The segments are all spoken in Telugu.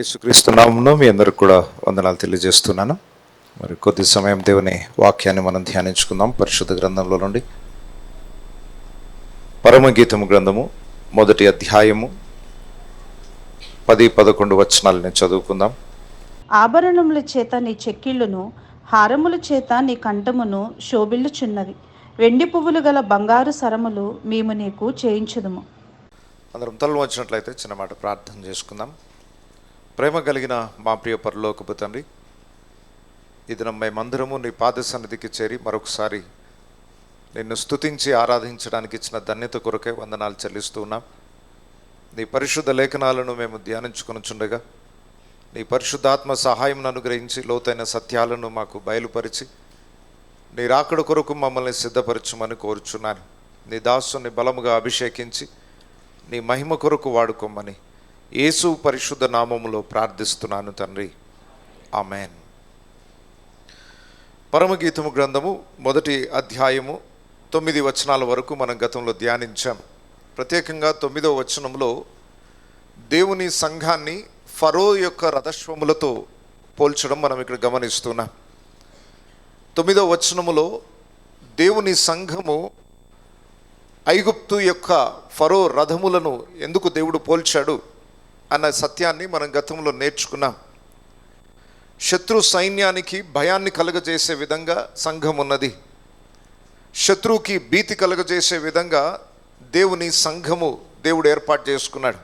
ప్రభు యేసుక్రీస్తు నామమున మీ అందరికి కూడా వందనాలు తెలియజేస్తున్నాను. మరి కొద్ది సమయం దేవుని వాక్యాన్ని మనం ధ్యానించుకుందాం. పరిశుద్ధ గ్రంథంలో నుండి పరమగీతము గ్రంథము మొదటి అధ్యాయము పది పదకొండు వచనాలని చదువుకుందాం. ఆభరణముల చేత నీ చెక్కిళ్ళును హారముల చేత నీ కంఠమును శోభిల్లుచున్నవి. వెండి పువ్వులు గల బంగారు సరములు మేము నీకు చేయించుదుము. అందరం తలలు వచ్చినట్లయితే చిన్న మాట ప్రార్థన చేసుకుందాం. ప్రేమ కలిగిన మా ప్రియ పరలోకపు తండ్రి ఇది మేమందరము నీ పాద సన్నిధికి చేరి మరొకసారి నిన్ను స్తుతించి ఆరాధించడానికి ఇచ్చిన ధన్యత కొరకే వందనాలు చెల్లిస్తూ ఉన్నాం. నీ పరిశుద్ధ లేఖనాలను మేము ధ్యానించుకొనుచుండగా నీ పరిశుద్ధాత్మ సహాయం అనుగ్రహించి లోతైన సత్యాలను మాకు బయలుపరిచి నీ రాకడ కొరకు మమ్మల్ని సిద్ధపరచుమని కోరుచున్నాను. నీ దాసుని బలముగా అభిషేకించి నీ మహిమ కొరకు వాడుకోమని యేసు పరిశుద్ధ నామములో ప్రార్థిస్తున్నాను తండ్రి. ఆమెన్. పరమగీతము గ్రంథము మొదటి అధ్యాయము తొమ్మిది వచనాల వరకు మనం గతంలో ధ్యానించాం. ప్రత్యేకంగా తొమ్మిదో వచనంలో దేవుని సంఘాన్ని ఫరో యొక్క రథశ్వములతో పోల్చడం మనం ఇక్కడ గమనిస్తున్నాం. తొమ్మిదో వచనములో దేవుని సంఘము ఐగుప్తు యొక్క ఫరో రథములను ఎందుకు దేవుడు పోల్చాడు? అన్న సత్యాన్ని మనం గతంలో నేర్చుకున్నాం. శత్రు సైన్యానికి భయాన్ని కలుగజేసే విధంగా సంఘం ఉన్నది. శత్రువుకి భీతి కలుగజేసే విధంగా దేవుని సంఘము దేవుడు ఏర్పాటు చేసుకున్నాడు.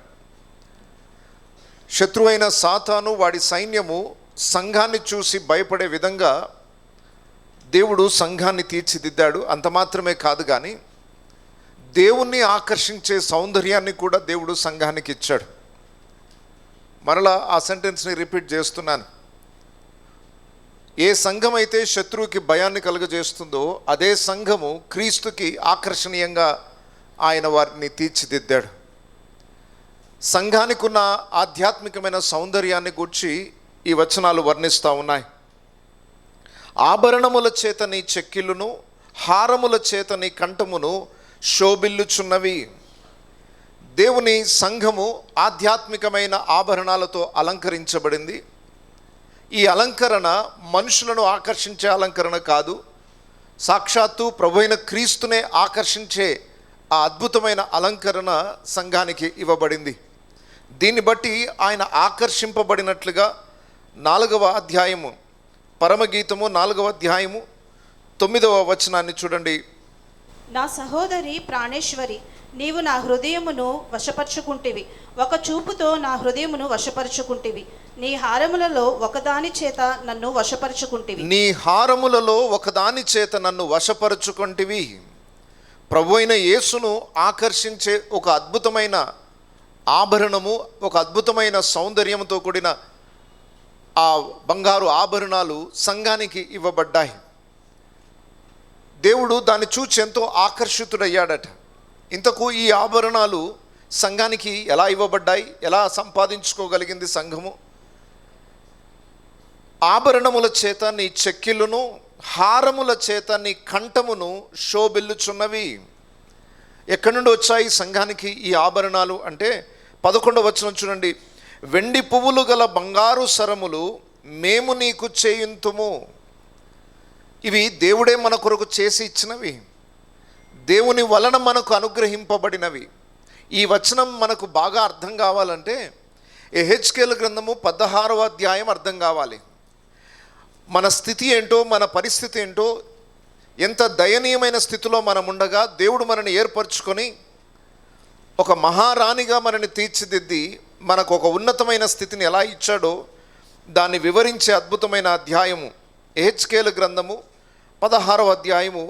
శత్రువైన సాతాను వాడి సైన్యము సంఘాన్ని చూసి భయపడే విధంగా దేవుడు సంఘాన్ని తీర్చిదిద్దాడు. అంత మాత్రమే కాదు కానీ దేవుణ్ణి ఆకర్షించే సౌందర్యాన్ని కూడా దేవుడు సంఘానికి ఇచ్చాడు. మరలా ఆ సెంటెన్స్ని రిపీట్ చేస్తున్నాను. ఏ సంఘం అయితే శత్రువుకి భయాన్ని కలుగజేస్తుందో అదే సంఘము క్రీస్తుకి ఆకర్షణీయంగా ఆయన వారిని తీర్చిదిద్దాడు. సంఘానికి ఉన్న ఆధ్యాత్మికమైన సౌందర్యాన్ని గూర్చి ఈ వచనాలు వర్ణిస్తూ ఉన్నాయి. ఆభరణముల చేత నీ చెక్కిళ్ళును హారముల చేత నీ కంఠమును శోభిల్లుచున్నవి. దేవుని సంఘము ఆధ్యాత్మికమైన ఆభరణాలతో అలంకరించబడింది. ఈ అలంకరణ మనుషులను ఆకర్షించే అలంకరణ కాదు సాక్షాత్తు ప్రభు క్రీస్తునే ఆకర్షించే ఆ అద్భుతమైన అలంకరణ సంఘానికి ఇవ్వబడింది. దీన్ని బట్టి ఆయన ఆకర్షింపబడినట్లుగా నాలుగవ అధ్యాయము పరమగీతము నాలుగవ అధ్యాయము తొమ్మిదవ వచనాన్ని చూడండి. నా సహోదరి ప్రాణేశ్వరి నీవు నా హృదయమును వశపరుచుకుంటివి. ఒక చూపుతో నా హృదయమును వశపరుచుకుంటివి. నీ హారములలో ఒకదాని చేత నన్ను వశపరుచుకుంటివి. నీ హారములలో ఒకదాని చేత నన్ను వశపరుచుకుంటివి. ప్రభు అయిన యేసును ఆకర్షించే ఒక అద్భుతమైన ఆభరణము ఒక అద్భుతమైన సౌందర్యంతో కూడిన ఆ బంగారు ఆభరణాలు సంఘానికి ఇవ్వబడ్డాయి. దేవుడు దాన్ని చూచి ఎంతో ఆకర్షితుడయ్యాడట. ఇంతకు ఈ ఆభరణాలు సంఘానికి ఎలా ఇవ్వబడ్డాయి? ఎలా సంపాదించుకోగలిగింది సంఘము? ఆభరణముల చేత నీ చెక్కిళ్ళును హారముల చేత నీ కంఠమును శోభిల్లుచున్నవి ఎక్కడి నుండి వచ్చాయి సంఘానికి ఈ ఆభరణాలు? అంటే పదకొండవ వచనం చూడండి. వెండి పువ్వులు గల బంగారు సరములు మేము నీకు చేయింతుము. ఇవి దేవుడే మన కొరకు చేసి ఇచ్చినవి. దేవుని వలన మనకు అనుగ్రహింపబడినవి. ఈ వచనం మనకు బాగా అర్థం కావాలంటే ఎహెచ్కేల గ్రంథము పదహారవ అధ్యాయం అర్థం కావాలి. మన స్థితి ఏంటో మన పరిస్థితి ఏంటో ఎంత దయనీయమైన స్థితిలో మనం ఉండగా దేవుడు మనని ఏర్పరచుకొని ఒక మహారాణిగా మనని తీర్చిదిద్ది మనకు ఒక ఉన్నతమైన స్థితిని ఎలా ఇచ్చాడో దాన్ని వివరించే అద్భుతమైన అధ్యాయము ఎహెచ్కేల గ్రంథము పదహారవ అధ్యాయము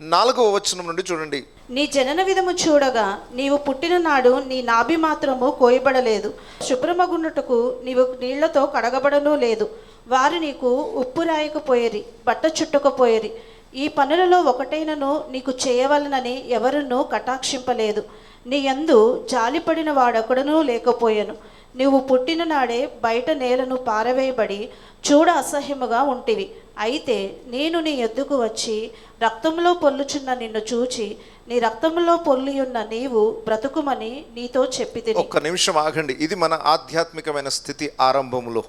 నాలుగవ వచనం నుండి చూడండి. నీ జనన విధము చూడగా నీవు పుట్టిన నాడు నీ నాభి మాత్రము కోయబడలేదు. శుభ్రమగున్నట్టుకు నీవు నీళ్ళతో కడగబడనూ లేదు. వారు నీకు ఉప్పు రాయకపోయేరి బట్ట చుట్టకపోయేరి. ఈ పనులలో ఒకటైనను నీకు చేయవలనని ఎవరునూ కటాక్షింపలేదు. నీ యందు జాలిపడిన వాడొకడనూ లేకపోయాను. నీవు పుట్టిన నాడే బయట నేలను పారవేయబడి చూడ అసహ్యముగా ఉంటివి. అయితే నేను నీ ఎద్దుకు వచ్చి రక్తంలో పొల్లుచున్న నిన్ను చూచి నీ రక్తంలో పొల్లియున్న నీవు బ్రతుకుమని నీతో చెప్పి ఒక్క నిమిషం ఆగండి. ఇది మన ఆధ్యాత్మికమైన స్థితి ఆరంభములో.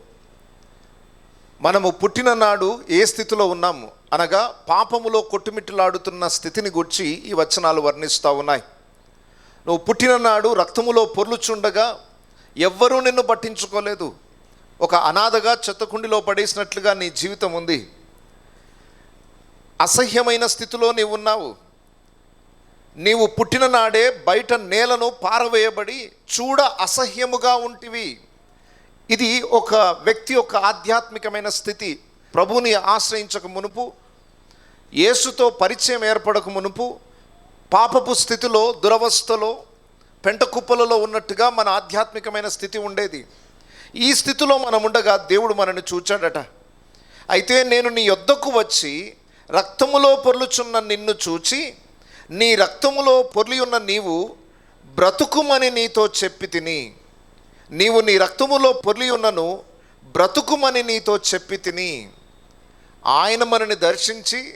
మనము పుట్టిన నాడు ఏ స్థితిలో ఉన్నాము? అనగా పాపములో కొట్టుమిట్టులాడుతున్న స్థితిని గుర్చి ఈ వచనాలు వర్ణిస్తూ ఉన్నాయి. నువ్వు పుట్టిన నాడు రక్తములో పొర్లుచుండగా ఎవ్వరూ నిన్ను పట్టించుకోలేదు. ఒక అనాథగా చెత్తకుండిలో పడేసినట్లుగా నీ జీవితం ఉంది. అసహ్యమైన స్థితిలో నీవు ఉన్నావు. నీవు పుట్టిన నాడే బయట నేలను పారవేయబడి చూడ అసహ్యముగా ఉంటివి. ఇది ఒక వ్యక్తి యొక్క ఆధ్యాత్మికమైన స్థితి. ప్రభుని ఆశ్రయించక మునుపు యేసుతో పరిచయం ఏర్పడక మునుపు పాపపు స్థితిలో దురవస్థలో పెంట కుప్పలలో ఉన్నట్టుగా మన ఆధ్యాత్మికమైన స్థితి ఉండేది. ఈ స్థితిలో మనం ఉండగా దేవుడు మనని చూచాడట. అయితే నేను నీ యొద్దకు వచ్చి రక్తములో పొర్లుచున్న నిన్ను చూచి నీ రక్తములో పొర్లి ఉన్న నీవు బ్రతుకుమని నీతో చెప్పి తిని నీవు నీ రక్తములో పొర్లి ఉన్నను బ్రతుకుమని నీతో చెప్పి తిని ఆయన మనని దర్శించి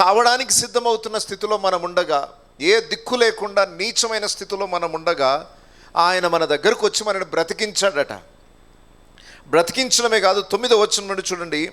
చావడానికి సిద్ధమవుతున్న స్థితిలో మనం ఉండగా ఏ దిక్కు లేకుండా నీచమైన స్థితిలో మనం ఉండగా ఆయన మన దగ్గరకు వచ్చి మనని బ్రతికించాడట. బ్రతికించడమే కాదు తొమ్మిదో వచ్చిన నుండి చూడండి.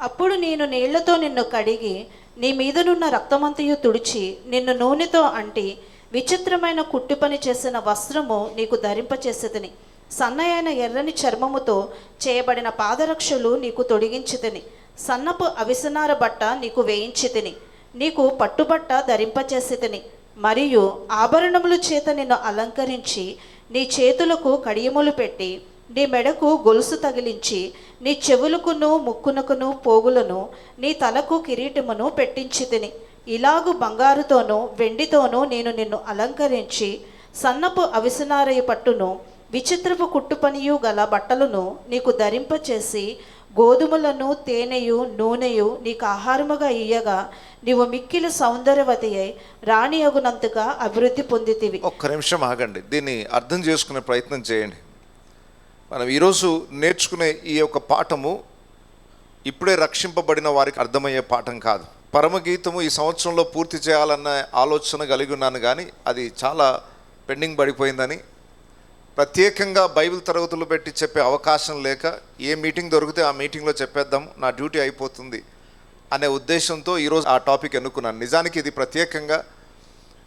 అప్పుడు నేను నీళ్ళతో నిన్ను కడిగి నీ మీదనున్న రక్తమంతయు తుడిచి నిన్ను నూనెతో అంటి విచిత్రమైన కుట్టు పని చేసిన వస్త్రము నీకు ధరింపచేసేదని సన్నయైన ఎర్రని చర్మముతో చేయబడిన పాదరక్షలు నీకు తొడిగించితిని. సన్నపు అవిసనార బట్ట నీకు వేయించితిని. నీకు పట్టుబట్ట ధరింపచేసితిని. మరియు ఆభరణముల చేత నిన్ను అలంకరించి నీ చేతులకు కడియములు పెట్టి నీ మెడకు గొలుసు తగిలించి నీ చెవులకును ముక్కునకును పోగులను నీ తలకు కిరీటమును పెట్టించి తిని. ఇలాగు బంగారుతోనూ వెండితోనూ నేను నిన్ను అలంకరించి సన్నపు అవిసనారయ పట్టును విచిత్రపు కుట్టుపనియు గల బట్టలను నీకు ధరింపచేసి గోధుమలను తేనెయు నూనెయు నీకు ఆహారముగా ఇయ్యగా నీవు మిక్కిలి సౌందర్యవతి అయి రాణి అగునంతగా అభివృద్ధి పొందితివి. ఒక్క నిమిషం ఆగండి. దీన్ని అర్థం చేసుకునే ప్రయత్నం చేయండి. మనం ఈరోజు నేర్చుకునే ఈ యొక్క పాఠము ఇప్పుడే రక్షింపబడిన వారికి అర్థమయ్యే పాఠం కాదు. పరమగీతము ఈ సంవత్సరంలో పూర్తి చేయాలన్న ఆలోచన కలిగి ఉన్నాను కానీ అది చాలా పెండింగ్ పడిపోయిందని ప్రత్యేకంగా బైబిల్ తరగతులు పెట్టి చెప్పే అవకాశం లేక ఏ మీటింగ్ దొరికితే ఆ మీటింగ్లో చెప్పేద్దాం నా డ్యూటీ అయిపోతుంది అనే ఉద్దేశంతో ఈరోజు ఆ టాపిక్ ఎన్నుకున్నాను. నిజానికి ఇది ప్రత్యేకంగా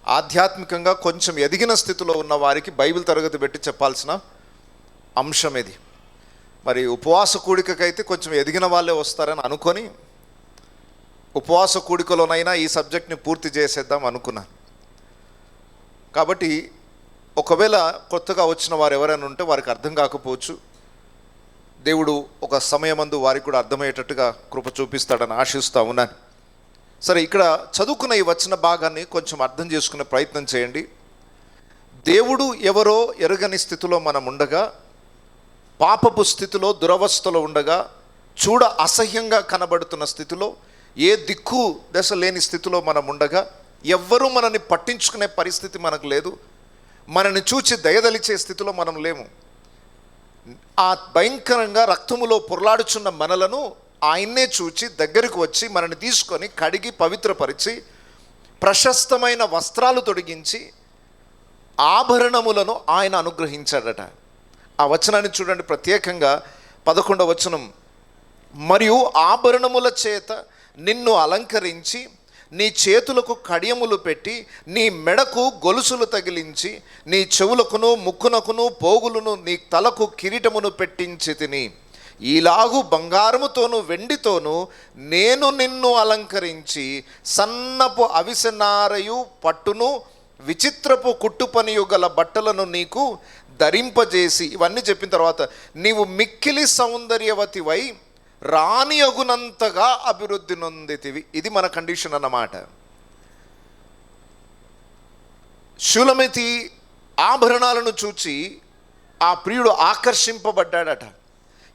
ఆధ్యాత్మికంగా కొంచెం ఎదిగిన స్థితిలో ఉన్న వారికి బైబిల్ తరగతి పెట్టి చెప్పాల్సిన అంశం ఇది మరి ఉపవాస కూడికకైతే కొంచెం ఎదిగిన వాళ్ళే వస్తారని అనుకొని ఉపవాస కూడికలోనైనా ఈ సబ్జెక్ట్ని పూర్తి చేసేద్దాం అనుకున్నాను కాబట్టి ఒకవేళ కొత్తగా వచ్చిన వారు ఎవరైనా ఉంటే వారికి అర్థం కాకపోవచ్చు. దేవుడు ఒక సమయమందు వారికి కూడా అర్థమయ్యేటట్టుగా కృప చూపిస్తాడని ఆశిస్తూ ఉన్నాను సరే ఇక్కడ చదువుకున్న ఈ వచ్చిన భాగాన్ని కొంచెం అర్థం చేసుకునే ప్రయత్నం చేయండి. దేవుడు ఎవరో ఎరగని స్థితిలో మనం ఉండగా పాపపు స్థితిలో దురవస్థలో ఉండగా చూడ అసహ్యంగా కనబడుతున్న స్థితిలో ఏ దిక్కు దశ లేని స్థితిలో మనం ఉండగా ఎవ్వరూ మనల్ని పట్టించుకునే పరిస్థితి మనకు లేదు. మనని చూచి దయదలిచే స్థితిలో మనం లేము. ఆ భయంకరంగా రక్తములో పొరలాడుచున్న మనలను ఆయన్నే చూచి దగ్గరికి వచ్చి మనని తీసుకొని కడిగి పవిత్రపరిచి ప్రశస్తమైన వస్త్రాలు తొడిగించి ఆభరణములను ఆయన అనుగ్రహించాడట. ఆ వచనాన్ని చూడండి ప్రత్యేకంగా పదకొండవ వచనం. మరియు ఆభరణముల చేత నిన్ను అలంకరించి నీ చేతులకు కడియములు పెట్టి నీ మెడకు గొలుసులు తగిలించి నీ చెవులకును ముక్కునకును పోగులను నీ తలకు కిరీటమును పెట్టించి తిని. ఈలాగు బంగారముతోను వెండితోనూ నేను నిన్ను అలంకరించి సన్నపు అవిసనారయు పట్టును విచిత్రపు కుట్టుపనియు గల బట్టలను నీకు ధరింపజేసి ఇవన్నీ చెప్పిన తర్వాత నీవు మిక్కిలి సౌందర్యవతివై రాణి అగునంతగా అభివృద్ధి నొందితివి. ఇది మన కండిషన్ అన్నమాట. శూలమితి ఆభరణాలను చూచి ఆ ప్రియుడు ఆకర్షింపబడ్డాడట.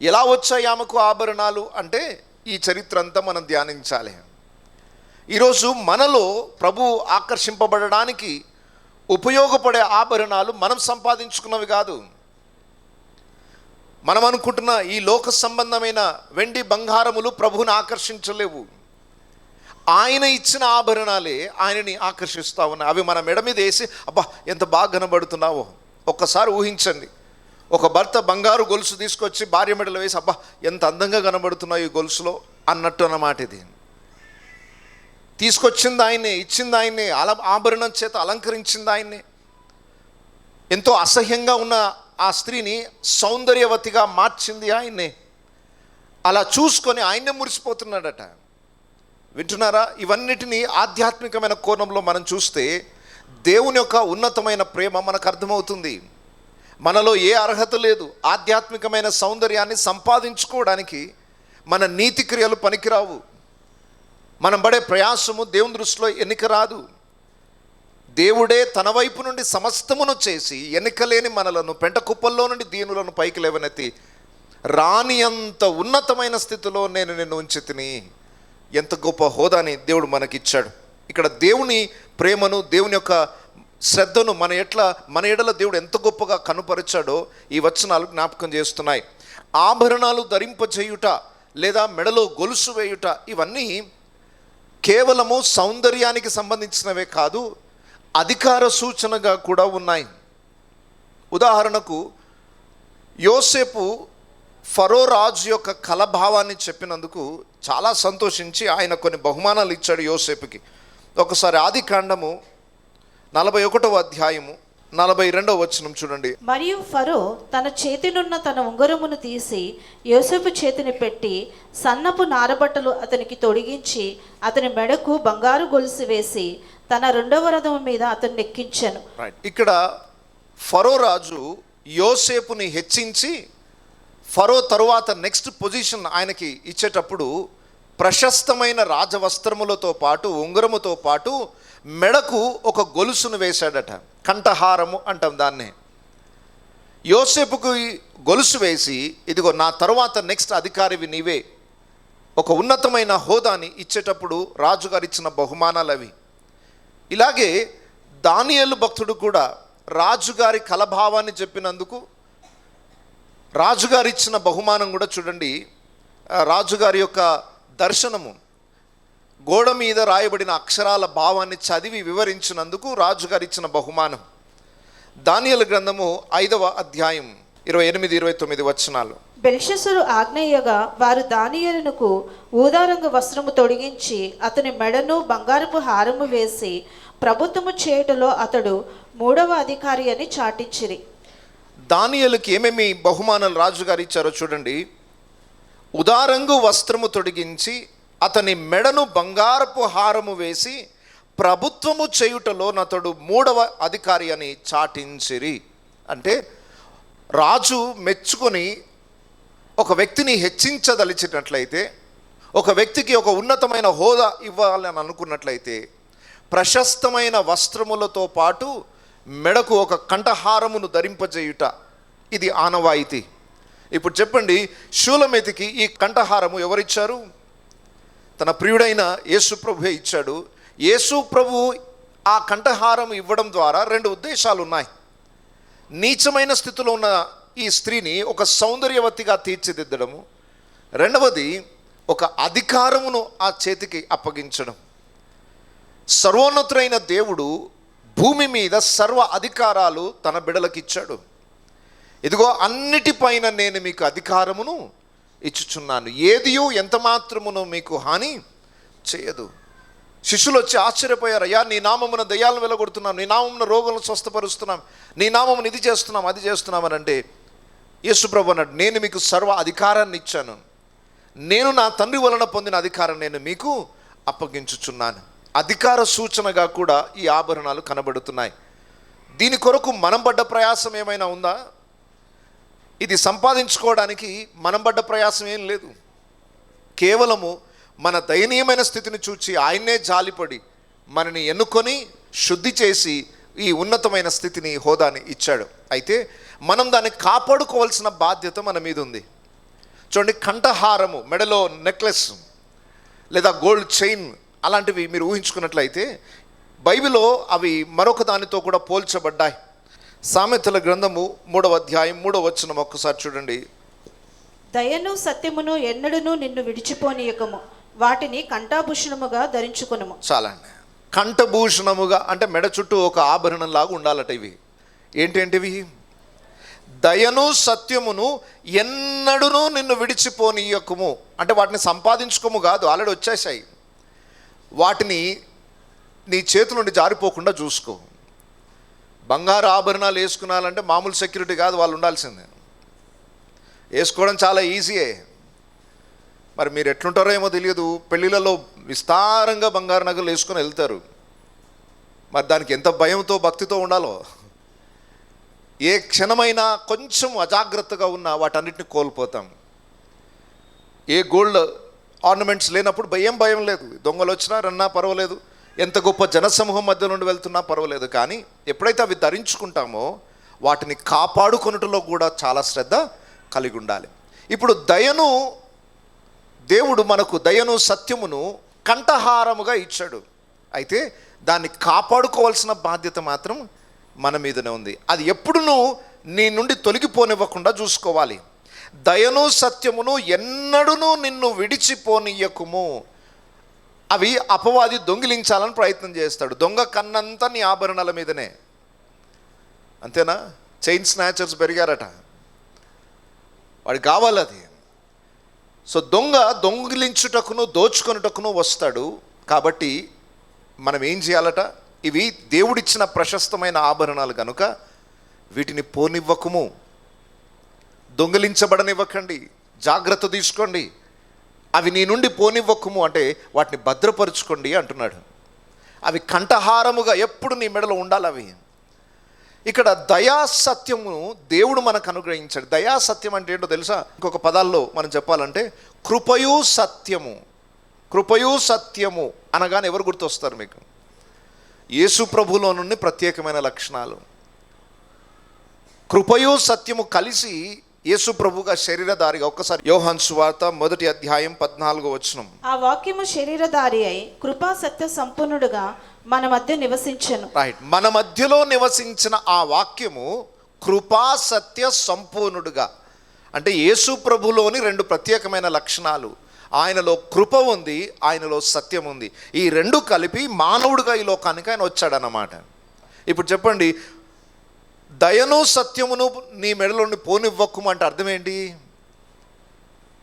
ఎలా వచ్చాయి ఆమెకు ఆభరణాలు? అంటే ఈ చరిత్ర అంతా మనం ధ్యానించాలి. ఈరోజు మనలో ప్రభు ఆకర్షింపబడడానికి ఉపయోగపడే ఆభరణాలు మనం సంపాదించుకున్నవి కాదు. మనం అనుకుంటున్న ఈ లోక సంబంధమైన వెండి బంగారములు ప్రభువుని ఆకర్షించలేవు. ఆయన ఇచ్చిన ఆభరణాలే ఆయనని ఆకర్షిస్తూ ఉన్నాయి. అవి మన మెడ మీద వేసి అబ్బా ఎంత బాగా కనబడుతున్నావో. ఒక్కసారి ఊహించండి. ఒక భర్త బంగారు గొలుసు తీసుకొచ్చి భార్య మెడలు వేసి అబ్బా ఎంత అందంగా కనబడుతున్నావు ఈ గొలుసులో అన్నట్టు అన్నమాట ఇది. తీసుకొచ్చింది ఆయన్నే ఇచ్చింది ఆయన్నే అల ఆభరణం చేత అలంకరించింది ఆయన్నే ఎంతో అసహ్యంగా ఉన్న ఆ స్త్రీని సౌందర్యవతిగా మార్చింది ఆయన్నే అలా చూసుకొని ఆయన్నే మురిసిపోతున్నాడట. వింటున్నారా? ఇవన్నిటినీ ఆధ్యాత్మికమైన కోణంలో మనం చూస్తే దేవుని యొక్క ఉన్నతమైన ప్రేమ మనకు అర్థమవుతుంది. మనలో ఏ అర్హత లేదు. ఆధ్యాత్మికమైన సౌందర్యాన్ని సంపాదించుకోవడానికి మన నీతి క్రియలు పనికిరావు. మనం పడే ప్రయాసము దేవుని దృష్టిలో ఎన్నిక రాదు. దేవుడే తన వైపు నుండి సమస్తమును చేసి ఎన్నికలేని మనలను పెంట కుప్పల్లో నుండి దీనులను పైకి లేవనెత్తి రాని అంత ఉన్నతమైన స్థితిలో నేను నిన్ను ఉంచి తిని ఎంత గొప్ప హోదాని దేవుడు మనకిచ్చాడు. ఇక్కడ దేవుని ప్రేమను దేవుని యొక్క శ్రద్ధను మన ఎట్లా మన ఎడల దేవుడు ఎంత గొప్పగా కనుపరిచాడో ఈ వచనాలు జ్ఞాపకం చేస్తున్నాయి. ఆభరణాలు ధరింపజేయుట లేదా మెడలో గొలుసు వేయుట ఇవన్నీ కేవలము సౌందర్యానికి సంబంధించినవే కాదు అధికార సూచనగా కూడా ఉన్నాయి. ఉదాహరణకు యోసేపు ఫరో రాజు యొక్క కలభావాన్ని చెప్పినందుకు చాలా సంతోషించి ఆయన కొన్ని బహుమానాలు ఇచ్చాడు యోసేపుకి. ఒకసారి ఆది కాండము నలభై ఒకటవ అధ్యాయము నలభై రెండవ వచనం చూడండి. మరియు ఫరో తన చేతినున్న తన ఉంగరమును తీసి యోసేపు చేతిని పెట్టి సన్నపు నారబట్టలు అతనికి తొడిగించి అతని మెడకు బంగారు గొలుసు వేసి తన రెండవ రథం మీద అతన్ని ఎక్కించాను. ఇక్కడ ఫరో రాజు యోసేపుని హెచ్చించి ఫరో తరువాత నెక్స్ట్ పొజిషన్ ఆయనకి ఇచ్చేటప్పుడు ప్రశస్తమైన రాజవస్త్రములతో పాటు ఉంగరముతో పాటు మెడకు ఒక గొలుసును వేశాడట. కంఠహారము అంటాం దాన్నే. యోసేపుకు గొలుసు వేసి ఇదిగో నా తరువాత నెక్స్ట్ అధికారివి నీవే. ఒక ఉన్నతమైన హోదాని ఇచ్చేటప్పుడు రాజుగారు ఇచ్చిన బహుమానాలు అవి ఇలాగే దానియలు భక్తుడు కూడా రాజుగారి కలభావాన్ని చెప్పినందుకు రాజుగారు ఇచ్చిన బహుమానం కూడా చూడండి రాజుగారి యొక్క దర్శనము. గోడ మీద రాయబడిన అక్షరాల భావాన్ని చదివి వివరించినందుకు రాజుగారు ఇచ్చిన బహుమానం. దానియలు గ్రంథము ఐదవ అధ్యాయం ఇరవై ఎనిమిది ఇరవై తొమ్మిది వచనాలు. బెల్షస్సురు ఆజ్ఞేయగా వారు దానియేలునకు ఊదారంగు వస్త్రము తొడిగించి అతని మెడను బంగారపు హారము వేసి ప్రభుత్వము చేయుటలో అతడు మూడవ అధికారి అని చాటించిరి. దానియలకి ఏమేమి బహుమానాలు రాజుగారు ఇచ్చారో చూడండి. ఉదారంగు వస్త్రము తొడిగించి అతని మెడను బంగారపు హారము వేసి ప్రభుత్వము చేయుటలో నతడు మూడవ అధికారి అని చాటించిరి. అంటే రాజు మెచ్చుకొని ఒక వ్యక్తిని హెచ్చించదలిచినట్లయితే ఒక వ్యక్తికి ఒక ఉన్నతమైన హోదా ఇవ్వాలని అనుకున్నట్లయితే ప్రశస్తమైన వస్త్రములతో పాటు మెడకు ఒక కంఠహారమును ధరింపజేయుట ఇది ఆనవాయితీ. ఇప్పుడు చెప్పండి శూలమెతికి ఈ కంఠహారము ఎవరిచ్చారు? తన ప్రియుడైన యేసు ప్రభువే ఇచ్చాడు. యేసు ప్రభు ఆ కంఠహారం ఇవ్వడం ద్వారా రెండు ఉద్దేశాలు ఉన్నాయి. నీచమైన స్థితిలో ఉన్న ఈ స్త్రీని ఒక సౌందర్యవతిగా తీర్చిదిద్దడము. రెండవది ఒక అధికారమును ఆ చేతికి అప్పగించడం. సర్వోన్నతుడైన దేవుడు భూమి మీద సర్వ అధికారాలు తన బిడలకిచ్చాడు. ఇదిగో అన్నిటిపైన నేను మీకు అధికారమును ఇచ్చుచున్నాను. ఏదియో ఎంత మాత్రమును మీకు హాని చేయదు. శిష్యులు వచ్చి ఆశ్చర్యపోయారు. అయ్యా నీ నామమున దయ్యాలను వెలగొడుతున్నాం. నీ నామమున రోగులను స్వస్థపరుస్తున్నాం. నీ నామమున ఇది చేస్తున్నాం అది చేస్తున్నాం అని అంటే యేసుప్రభు అన్నాడు నేను మీకు సర్వ అధికారాన్ని ఇచ్చాను. నేను నా తండ్రి వలన పొందిన అధికారం నేను మీకు అప్పగించుచున్నాను. అధికార సూచనగా కూడా ఈ ఆభరణాలు కనబడుతున్నాయి. దీని కొరకు మనం పడ్డ ప్రయాసం ఏమైనా ఉందా? ఇది సంపాదించుకోవడానికి మనం పడ్డ ప్రయాసం ఏం లేదు. కేవలము మన దయనీయమైన స్థితిని చూచి ఆయన్నే జాలిపడి మనని ఎన్నుకొని శుద్ధి చేసి ఈ ఉన్నతమైన స్థితిని హోదాని ఇచ్చాడు. అయితే మనం దాన్ని కాపాడుకోవాల్సిన బాధ్యత మన మీద ఉంది. చూడండి కంఠహారము మెడలో నెక్లెస్ లేదా గోల్డ్ చైన్ అలాంటివి మీరు ఊహించుకున్నట్లయితే బైబిల్లో అవి మరొక దానితో కూడా పోల్చబడ్డాయి. సామెతల గ్రంథము మూడవ అధ్యాయం మూడవ వచనం ఒక్కసారి చూడండి. దయను సత్యమును ఎన్నడును నిన్ను విడిచిపోనీయకము. వాటిని కంఠాభూషణముగా ధరించుకునుము. చాలండి. కంఠభూషణముగా అంటే మెడ చుట్టూ ఒక ఆభరణం లాగా ఉండాలట ఇవి. ఏంటేంటివి? దయను సత్యమును ఎన్నడును నిన్ను విడిచిపోనీయకుము. అంటే వాటిని సంపాదించుకోము కాదు ఆల్రెడీ వచ్చేసాయి వాటిని నీ చేతుల నుండి జారిపోకుండా చూసుకో. బంగారు ఆభరణాలు వేసుకున్నాలంటే మామూలు సెక్యూరిటీ కాదు వాళ్ళు ఉండాల్సిందే. వేసుకోవడం చాలా ఈజీయే మరి మీరు ఎట్లుంటారో ఏమో తెలియదు. పెళ్ళిళ్ళలో విస్తారంగా బంగారు నగలు వేసుకొని వెళ్తారు. మరి దానికి ఎంత భయంతో భక్తితో ఉండాలో? ఏ క్షణమైనా కొంచెం అజాగ్రత్తగా ఉన్నా వాటన్నిటిని కోల్పోతాం. ఏ గోల్డ్ ఆర్నమెంట్స్ లేనప్పుడు భయం భయం లేదు. దొంగలు వచ్చినా రన్నా పర్వాలేదు. ఎంత గొప్ప జనసమూహం మధ్య నుండి వెళ్తున్నా పర్వాలేదు కానీ ఎప్పుడైతే అవి ధరించుకుంటామో వాటిని కాపాడుకొనుటలో కూడా చాలా శ్రద్ధ కలిగి ఉండాలి. ఇప్పుడు దయను దేవుడు మనకు దయను సత్యమును కంఠహారముగా ఇచ్చాడు. అయితే దాన్ని కాపాడుకోవాల్సిన బాధ్యత మాత్రం మన మీదనే ఉంది. అది ఎప్పుడునూ నీ నుండి తొలగిపోనివ్వకుండా చూసుకోవాలి. దయను సత్యమును ఎన్నడూనూ నిన్ను విడిచిపోనియ్యకుము అవి అపవాది దొంగిలించాలని ప్రయత్నం చేస్తాడు. దొంగ కన్నంతా నీ ఆభరణాల మీదనే. అంతేనా? చైన్ స్నాచర్స్ పెరిగారట. వాడికి కావాలి అది. సో దొంగ దొంగిలించుటకును దోచుకొనుటకును వస్తాడు. కాబట్టి మనం ఏం చేయాలట? ఇవి దేవుడిచ్చిన ప్రశస్తమైన ఆభరణాలు కనుక వీటిని పోనివ్వకుము. దొంగిలించబడనివ్వకండి. జాగ్రత్త తీసుకోండి. అవి నీ నుండి పోనివ్వకుము అంటే వాటిని భద్రపరుచుకోండి అంటున్నాడు. అవి కంఠహారముగా ఎప్పుడు నీ మెడలో ఉండాలి అవి ఇక్కడ దయా సత్యమును దేవుడు మనకు అనుగ్రహించాడు. దయా సత్యం అంటే ఏంటో తెలుసా? ఇంకొక పదాల్లో మనం చెప్పాలంటే కృపయు సత్యము. కృపయు సత్యము అనగానే ఎవరు గుర్తొస్తారు మీకు? యేసు ప్రభులో నుండి ప్రత్యేకమైన లక్షణాలు. కృపయు సత్యము కలిసి యేసు ప్రభుగా శరీరధారిగా ఒక్కసారి యోహాన్ సువార్త మొదటి అధ్యాయం పద్నాలుగో వచనం. ఆ వాక్యము శరీరధారి అయి కృపా సత్య సంపూర్ణుడుగా మన మధ్య నివసించెను. రైట్ మన మధ్యలో నివసించిన ఆ వాక్యము కృపా సత్య సంపూర్ణుడుగా. అంటే యేసు ప్రభులోని రెండు ప్రత్యేకమైన లక్షణాలు. ఆయనలో కృప ఉంది ఆయనలో సత్యం ఉంది. ఈ రెండు కలిపి మానవుడిగా ఈ లోకానికి ఆయన వచ్చాడన్నమాట. ఇప్పుడు చెప్పండి దయను సత్యమును నీ మెడలోని పోనివ్వకుము అంటే అర్థం ఏంటి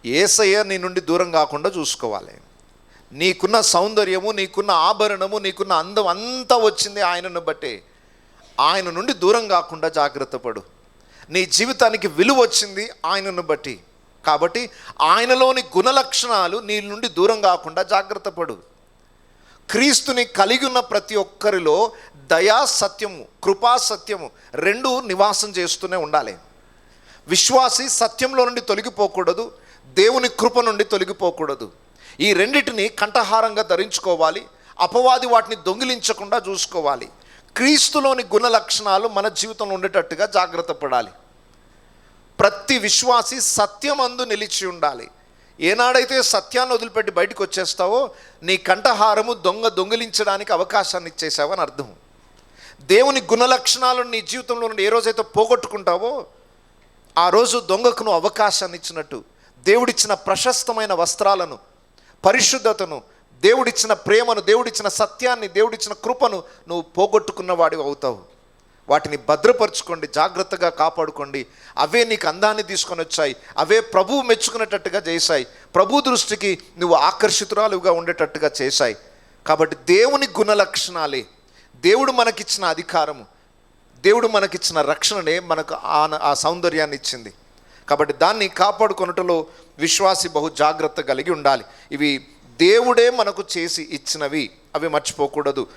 ఏసయ్య నీ నుండి దూరం కాకుండా చూసుకోవాలి. నీకున్న సౌందర్యము నీకున్న ఆభరణము నీకున్న అందం అంతా వచ్చింది ఆయనను బట్టే. ఆయన నుండి దూరం కాకుండా జాగ్రత్త పడు. నీ జీవితానికి విలువ వచ్చింది ఆయనను బట్టి. కాబట్టి ఆయనలోని గుణలక్షణాలు నీ నుండి దూరం కాకుండా జాగ్రత్త పడు. క్రీస్తుని కలిగి ఉన్న ప్రతి ఒక్కరిలో దయా సత్యము కృపా సత్యము రెండు నివాసం చేస్తూనే ఉండాలి. విశ్వాసి సత్యంలో నుండి తొలగిపోకూడదు దేవుని కృప నుండి తొలగిపోకూడదు. ఈ రెండింటిని కంఠహారంగా ధరించుకోవాలి అపవాది వాటిని దొంగిలించకుండా చూసుకోవాలి. క్రీస్తులోని గుణ లక్షణాలు మన జీవితంలో ఉండేటట్టుగా జాగ్రత్త పడాలి. ప్రతి విశ్వాసి సత్యమందు నిలిచి ఉండాలి. ఏనాడైతే సత్యాన్ని వదిలిపెట్టి బయటకు వచ్చేస్తావో నీ కంఠహారము దొంగ దొంగిలించడానికి అవకాశాన్ని ఇచ్చేసావని అర్థం. దేవుని గుణలక్షణాలను నీ జీవితంలో నుండి ఏ రోజైతే పోగొట్టుకుంటావో ఆ రోజు దొంగకు నువ్వు అవకాశాన్ని ఇచ్చినట్టు. దేవుడిచ్చిన ప్రశస్తమైన వస్త్రాలను పరిశుద్ధతను దేవుడిచ్చిన ప్రేమను దేవుడిచ్చిన సత్యాన్ని దేవుడిచ్చిన కృపను నువ్వు పోగొట్టుకున్న వాడివి అవుతావు. వాటిని భద్రపరచుకోండి జాగ్రత్తగా కాపాడుకోండి. అవే నీకు అందాన్ని తీసుకొని వచ్చాయి. అవే ప్రభువు మెచ్చుకునేటట్టుగా చేశాయి. ప్రభు దృష్టికి నువ్వు ఆకర్షితురాలుగా ఉండేటట్టుగా చేశాయి. కాబట్టి దేవుని గుణ లక్షణాలే. దేవుడు మనకిచ్చిన అధికారము. దేవుడు మనకిచ్చిన రక్షణనే మనకు ఆ ఆ సౌందర్యాన్ని ఇచ్చింది. కాబట్టి దాన్ని కాపాడుకొనుటలో విశ్వాసి బహు జాగ్రత్త కలిగి ఉండాలి. ఇవి దేవుడే మనకు చేసి ఇచ్చినవి. అవి మర్చిపోకూడదు.